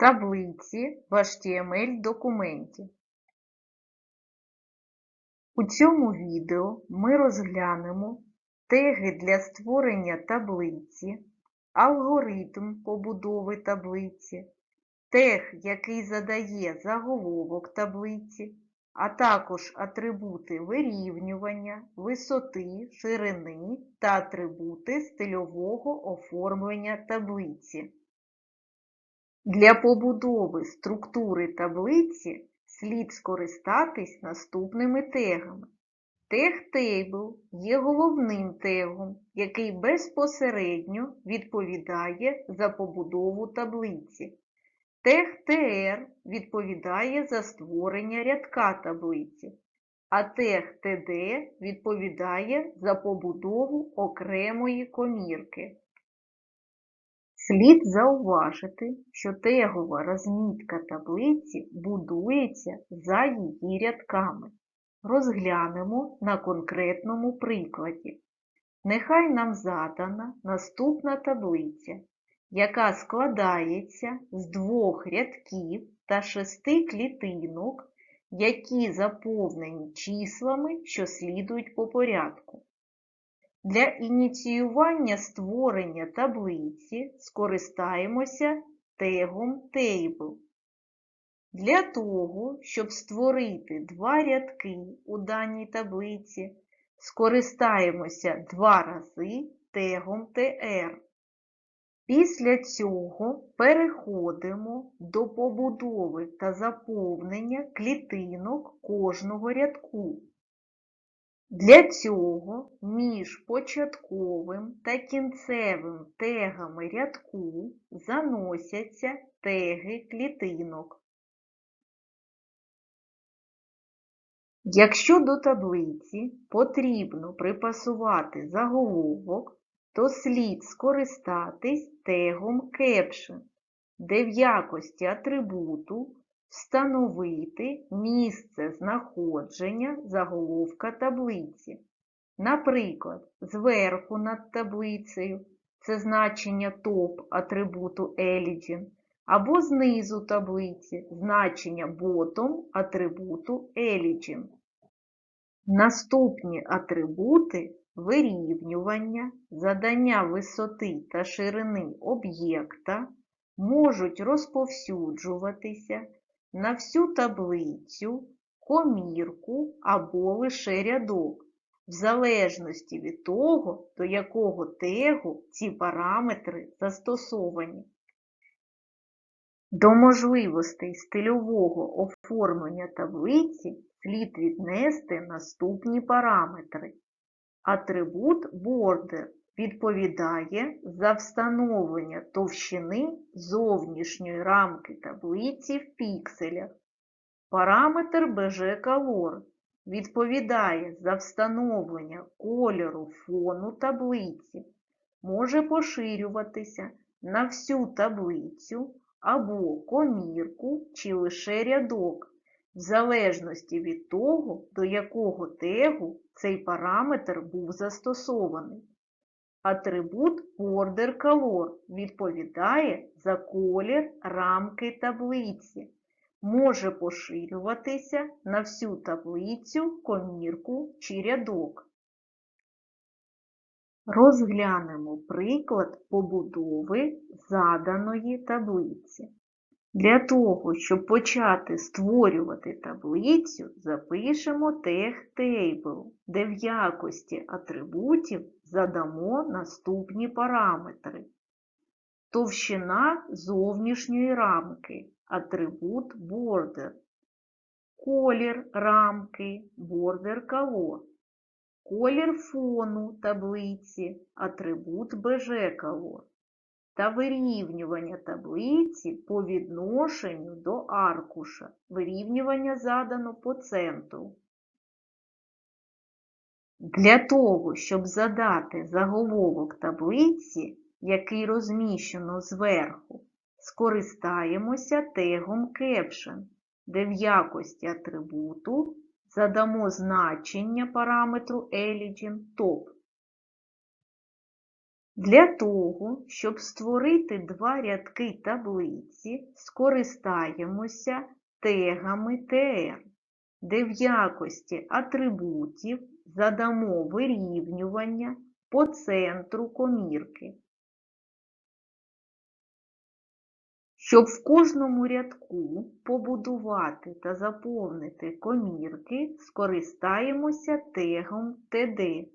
Таблиці в HTML документі. У цьому відео ми розглянемо теги для створення таблиці, алгоритм побудови таблиці, тег, який задає заголовок таблиці, а також атрибути вирівнювання, висоти, ширини та атрибути стильового оформлення таблиці. Для побудови структури таблиці слід скористатись наступними тегами. Тег Table є головним тегом, який безпосередньо відповідає за побудову таблиці. Тег TR відповідає за створення рядка таблиці, а тег TD відповідає за побудову окремої комірки. Слід зауважити, що тегова розмітка таблиці будується за її рядками. Розглянемо на конкретному прикладі. Нехай нам задана наступна таблиця, яка складається з двох рядків та шести клітинок, які заповнені числами, що слідують по порядку. Для ініціювання створення таблиці скористаємося тегом Table. Для того, щоб створити два рядки у даній таблиці, скористаємося два рази тегом TR. Після цього переходимо до побудови та заповнення клітинок кожного рядку. Для цього між початковим та кінцевим тегами рядку заносяться теги клітинок. Якщо до таблиці потрібно припасувати заголовок, то слід скористатись тегом Caption, де в якості атрибуту встановити місце знаходження заголовка таблиці. Наприклад, зверху над таблицею це значення топ атрибуту Origin, або знизу таблиці значення bottom атрибуту Origin. Наступні атрибути вирівнювання, задання висоти та ширини об'єкта можуть розповсюджуватися на всю таблицю, комірку або лише рядок, в залежності від того, до якого тегу ці параметри застосовані. До можливостей стильового оформлення таблиці слід віднести наступні параметри. Атрибут Border відповідає за встановлення товщини зовнішньої рамки таблиці в пікселях. Параметр BG-Color відповідає за встановлення кольору фону таблиці, може поширюватися на всю таблицю або комірку чи лише рядок, в залежності від того, до якого тегу цей параметр був застосований. Атрибут Border Color відповідає за колір рамки таблиці, може поширюватися на всю таблицю, комірку чи рядок. Розглянемо приклад побудови заданої таблиці. Для того, щоб почати створювати таблицю, запишемо тег Table, де в якості атрибутів задамо наступні параметри. Товщина зовнішньої рамки, атрибут Border, колір рамки, Border Color, колір фону таблиці, атрибут Color та вирівнювання таблиці по відношенню до аркуша. Вирівнювання задано по центру. Для того, щоб задати заголовок таблиці, який розміщено зверху, скористаємося тегом Caption, де в якості атрибуту задамо значення параметру Origin Top. Для того, щоб створити два рядки таблиці, скористаємося тегами TR, де в якості атрибутів задамо вирівнювання по центру комірки. Щоб в кожному рядку побудувати та заповнити комірки, скористаємося тегом TD.